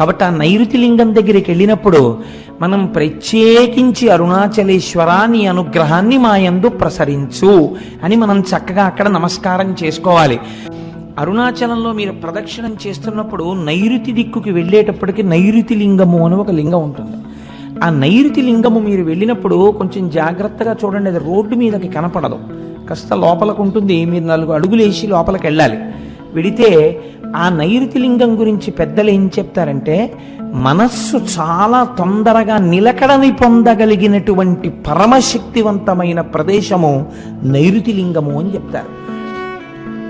కాబట్టి ఆ నైరుతి లింగం దగ్గరికి వెళ్ళినప్పుడు మనం ప్రత్యేకించి అరుణాచలేశ్వర నీ అనుగ్రహాన్ని మా యందు ప్రసరించు అని మనం చక్కగా అక్కడ నమస్కారం చేసుకోవాలి. అరుణాచలంలో మీరు ప్రదక్షిణం చేస్తున్నప్పుడు నైరుతి దిక్కుకి వెళ్ళేటప్పటికి నైరుతి లింగము అని ఒక లింగం ఉంటుంది. ఆ నైరుతి లింగము మీరు వెళ్ళినప్పుడు కొంచెం జాగ్రత్తగా చూడండి అది రోడ్డు మీదకి కనపడదు. కాస్త లోపలకు ఉంటుంది మీరు నాలుగు అడుగులు వేసి లోపలికి వెళ్ళాలి. వెడితే ఆ నైరుతి లింగం గురించి పెద్దలు ఏం చెప్తారంటే మనస్సు చాలా తొందరగా నిలకడని పొందగలిగినటువంటి పరమశక్తివంతమైన ప్రదేశము నైరుతి లింగము అని చెప్తారు.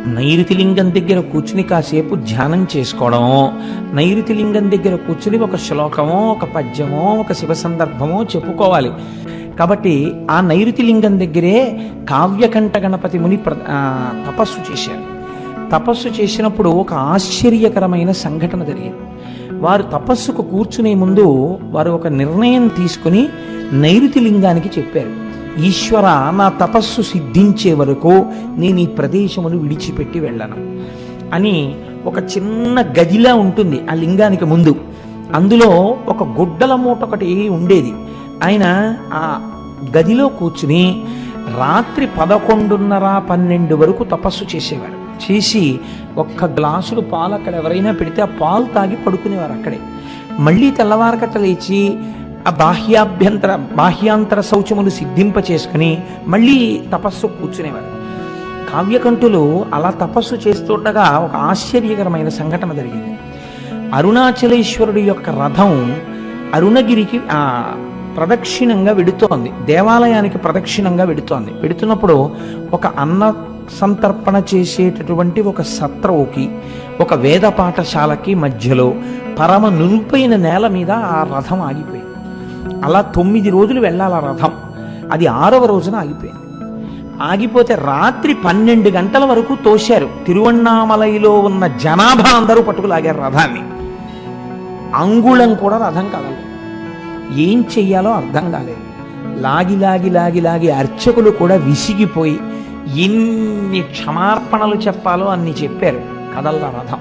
నైరుతి లింగం దగ్గర కూర్చుని కాసేపు ధ్యానం చేసుకోవడం నైరుతి లింగం దగ్గర కూర్చుని ఒక శ్లోకమో ఒక పద్యమో ఒక శివ సందర్భమో చెప్పుకోవాలి. కాబట్టి ఆ నైరుతి లింగం దగ్గరే కావ్యకంఠ గణపతి ముని ప్ర- తపస్సు చేశారు. తపస్సు చేసినప్పుడు ఒక ఆశ్చర్యకరమైన సంఘటన జరిగింది. వారు తపస్సుకు కూర్చునే ముందు వారు ఒక నిర్ణయం తీసుకుని నైరుతి లింగానికి చెప్పారు. ఈశ్వర నా తపస్సు సిద్ధించే వరకు నేను ఈ ప్రదేశమును విడిచిపెట్టి వెళ్ళను అని ఒక చిన్న గదిలా ఉంటుంది ఆ లింగానికి ముందు. అందులో ఒక గుడ్డల మూట ఒకటి ఉండేది. ఆయన ఆ గదిలో కూర్చుని రాత్రి పదకొండున్నర పన్నెండు వరకు తపస్సు చేసేవారు. చేసి ఒక్క గ్లాసులు పాలు అక్కడ ఎవరైనా పెడితే ఆ పాలు తాగి పడుకునేవారు అక్కడే. మళ్ళీ తెల్లవారకట లేచి ఆ బాహ్యాభ్యంతర బాహ్యాంతర శౌచములు సిద్ధింప చేసుకుని మళ్ళీ తపస్సు కూర్చునేవారు. కావ్యకంఠులు అలా తపస్సు చేస్తుండగా ఒక ఆశ్చర్యకరమైన సంఘటన జరిగింది. అరుణాచలేశ్వరుడి యొక్క రథం అరుణగిరికి ప్రదక్షిణంగా వెడుతోంది. దేవాలయానికి ప్రదక్షిణంగా వెడుతోంది. వెడుతున్నప్పుడు ఒక అన్న సంతర్పణ చేసేటటువంటి ఒక సత్రవుకి ఒక వేద పాఠశాలకి మధ్యలో పరమ నునుపైన నేల మీద ఆ రథం ఆగిపోయింది. అలా తొమ్మిది రోజులు వెళ్ళాలి ఆ రథం. అది ఆరవ రోజున ఆగిపోయింది. ఆగిపోతే రాత్రి పన్నెండు గంటల వరకు తోశారు. తిరువണ്ണామలైలో ఉన్న జనాభా అందరూ పట్టుకులాగారు రథాన్ని. అంగుళం కూడా రథం కాలేదు ఏం చెయ్యాలో అర్థం కాలేదు. లాగి లాగి లాగి లాగి అర్చకులు కూడా విసిగిపోయి ఎన్ని క్షమార్పణలు చెప్పాలో అన్ని చెప్పారు. కదల్ల రథం.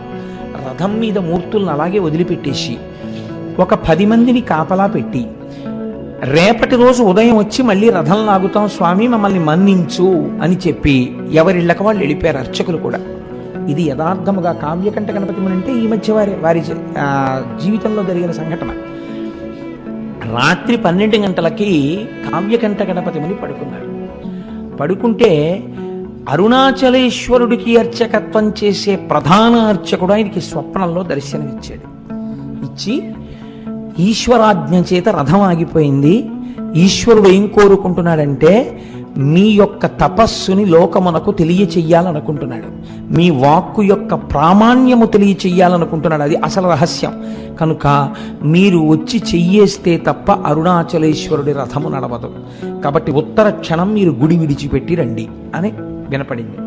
రథం మీద మూర్తులను అలాగే వదిలిపెట్టేసి ఒక పది మందిని కాపలా పెట్టి రేపటి రోజు ఉదయం వచ్చి మళ్ళీ రథం లాగుతాం స్వామి మమ్మల్ని మన్నించు అని చెప్పి ఎవరిళ్ళక వాళ్ళు వెళ్ళిపోయారు అర్చకులు కూడా. ఇది యథార్థముగా కావ్యకంఠ గణపతి అంటే ఈ మధ్య వారి వారి జీ- జీవితంలో జరిగిన సంఘటన. రాత్రి పన్నెండు గంటలకి కావ్యకంఠ గణపతి ముని పడుకున్నారు. పడుకుంటే అరుణాచలేశ్వరుడికి అర్చకత్వం చేసే ప్రధాన అర్చకుడు ఆయనకి స్వప్నంలో దర్శనమిచ్చాడు. ఇచ్చి ఈశ్వరాజ్ఞ చేత రథం ఆగిపోయింది ఈశ్వరుడు ఏం కోరుకుంటున్నాడంటే మీ యొక్క తపస్సుని లోకమునకు తెలియచెయ్యాలనుకుంటున్నాడు. మీ వాక్కు యొక్క ప్రామాణ్యము తెలియచేయాలనుకుంటున్నాడు అది అసలు రహస్యం. కనుక మీరు వచ్చి చెయ్యేస్తే తప్ప అరుణాచలేశ్వరుడి రథము నడవదు. కాబట్టి ఉత్తర క్షణం మీరు గుడి విడిచిపెట్టి రండి అని వినపడింది.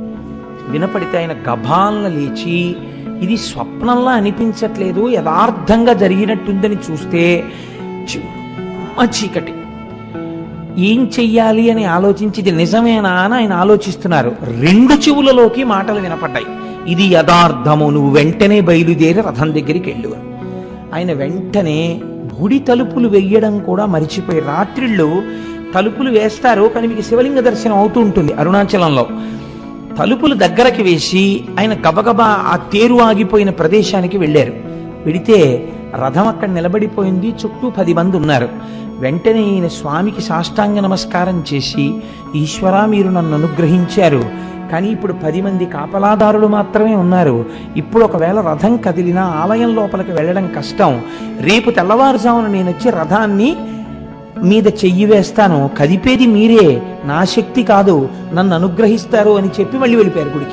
వినపడితే ఆయన గభాలను లేచి ఇది స్వప్నంలా అనిపించట్లేదు యథార్థంగా జరిగినట్టుందని చూస్తే చిమ్మ చీకటి. ఏం చెయ్యాలి అని ఆలోచించి ఇది నిజమేనా అని ఆయన ఆలోచిస్తున్నారు. రెండు చెవులలోకి మాటలు వినపడ్డాయి. ఇది యథార్థము. నువ్వు వెంటనే బయలుదేరి రథం దగ్గరికి వెళ్ళు అని. ఆయన వెంటనే గుడి తలుపులు వెయ్యడం కూడా మరిచిపోయి రాత్రిళ్ళు తలుపులు వేస్తారు కానీ మీకు శివలింగ దర్శనం అవుతూ ఉంటుంది అరుణాచలంలో. తలుపులు దగ్గరకి వేసి ఆయన గబగబా ఆ తేరు ఆగిపోయిన ప్రదేశానికి వెళ్ళారు. వెడితే రథం అక్కడ నిలబడిపోయింది. చుట్టూ పది మంది ఉన్నారు. వెంటనే ఈయన స్వామికి సాష్టాంగ నమస్కారం చేసి ఈశ్వరా మీరు నన్ను అనుగ్రహించారు. కానీ ఇప్పుడు పది మంది కాపలాదారులు మాత్రమే ఉన్నారు. ఇప్పుడు ఒకవేళ రథం కదిలినా ఆలయం లోపలికి వెళ్ళడం కష్టం. రేపు తెల్లవారుజామున నేను వచ్చి రథాన్ని మీద చెయ్యి వేస్తాను. కదిపేది మీరే. నా శక్తి కాదు. నన్ను అనుగ్రహిస్తారు అని చెప్పి మళ్ళీ వెళ్ళిపోయారు గుడికి.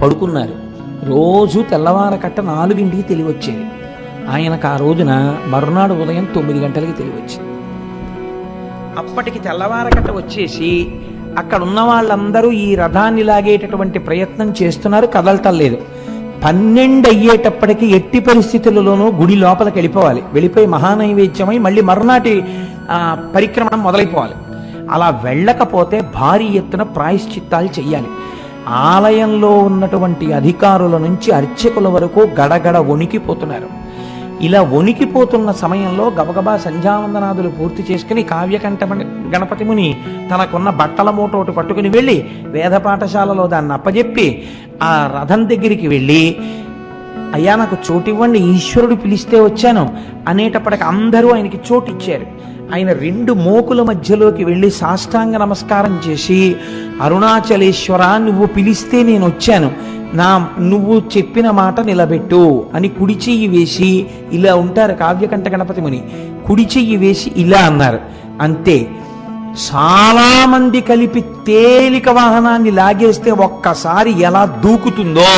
పడుకున్నారు. రోజు తెల్లవారకట్ట నాలుగింటికి తెలివి వచ్చేది ఆయనకు ఆ రోజున మరునాడు ఉదయం తొమ్మిది గంటలకి తెలివి వచ్చింది అప్పటికి తెల్లవారకట వచ్చేసి అక్కడ ఉన్న వాళ్ళందరూ ఈ రథాన్ని లాగేటటువంటి ప్రయత్నం చేస్తున్నారు కదలటం లేదు పన్నెండు అయ్యేటప్పటికి ఎట్టి పరిస్థితులలోనూ గుడి లోపలికి వెళ్ళిపోవాలి. వెళ్ళిపోయి మహానైవేద్యమై మళ్ళీ మరునాటి పరిక్రమణం పరిక్రమణ మొదలైపోవాలి. అలా వెళ్ళకపోతే భారీ ఎత్తున ప్రాయశ్చిత్తాలు చెయ్యాలి. ఆలయంలో ఉన్నటువంటి అధికారుల నుంచి అర్చకుల వరకు గడగడ వణికిపోతున్నారు. ఇలా వణికిపోతున్న సమయంలో గబగబా సంధ్యావందనాదులు పూర్తి చేసుకుని కావ్యకంఠ గణపతి ముని తనకున్న బట్టల మూట ఒకటి పట్టుకుని వెళ్ళి వేద పాఠశాలలో దాన్ని అప్పజెప్పి ఆ రథం దగ్గరికి వెళ్ళి అయ్యా నాకు చోటు ఇవ్వండి ఈశ్వరుడు పిలిస్తే వచ్చాను అనేటప్పటికి అందరూ ఆయనకి చోటు ఇచ్చారు ఆయన రెండు మోకుల మధ్యలోకి వెళ్ళి సాష్టాంగ నమస్కారం చేసి అరుణాచలేశ్వర నువ్వు పిలిస్తే నేను వచ్చాను నా నువ్వు చెప్పిన మాట నిలబెట్టు అని కుడి చెయ్యి వేసి ఇలా ఉంటారు కావ్యకంఠ గణపతి ముని. కుడి చెయ్యి వేసి ఇలా అన్నారు. అంతే. చాలామంది కలిపి తేలిక వాహనాన్ని లాగేస్తే ఒక్కసారి ఎలా దూకుతుందో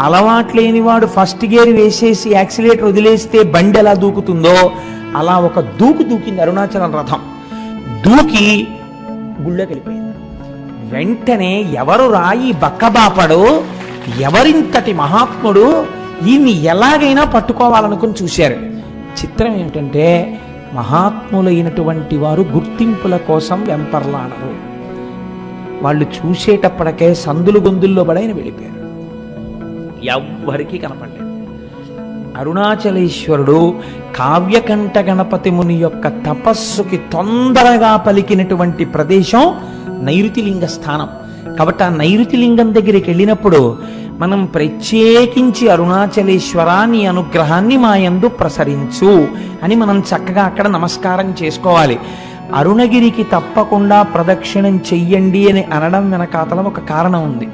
అలవాట్లేని వాడు ఫస్ట్ గేర్ వేసేసి యాక్సిలేటర్ వదిలేస్తే బండి ఎలా దూకుతుందో అలా ఒక దూకు దూకింది అరుణాచలం రథం. దూకి గుళ్ళోకి వెళ్ళిపోయింది. వెంటనే ఎవరు రాయి బక్కబాపడు? ఎవరింతటి మహాత్ముడు? ఈయన్ని ఎలాగైనా పట్టుకోవాలనుకుని చూశారు. చిత్రం ఏమిటంటే మహాత్ములైనటువంటి వారు గుర్తింపుల కోసం వెంపర్లాడరు. వాళ్ళు చూసేటప్పటికే సందులు గొందుల్లో పడైన వెళ్ళిపోయారు. ఎవ్వరికీ కనపడలేదు. అరుణాచలేశ్వరుడు కావ్యకంఠ గణపతి ముని యొక్క తపస్సుకి తొందరగా పలికినటువంటి ప్రదేశం నైరుతిలింగ స్థానం. కాబట్టి ఆ నైరుతిలింగం దగ్గరికి వెళ్ళినప్పుడు మనం ప్రత్యేకించి అరుణాచలేశ్వర నీ అనుగ్రహాన్ని మా యందు ప్రసరించు అని మనం చక్కగా అక్కడ నమస్కారం చేసుకోవాలి. అరుణగిరికి తప్పకుండా ప్రదక్షిణం చెయ్యండి అని అనడం వెనకాతల ఒక కారణం ఉంది.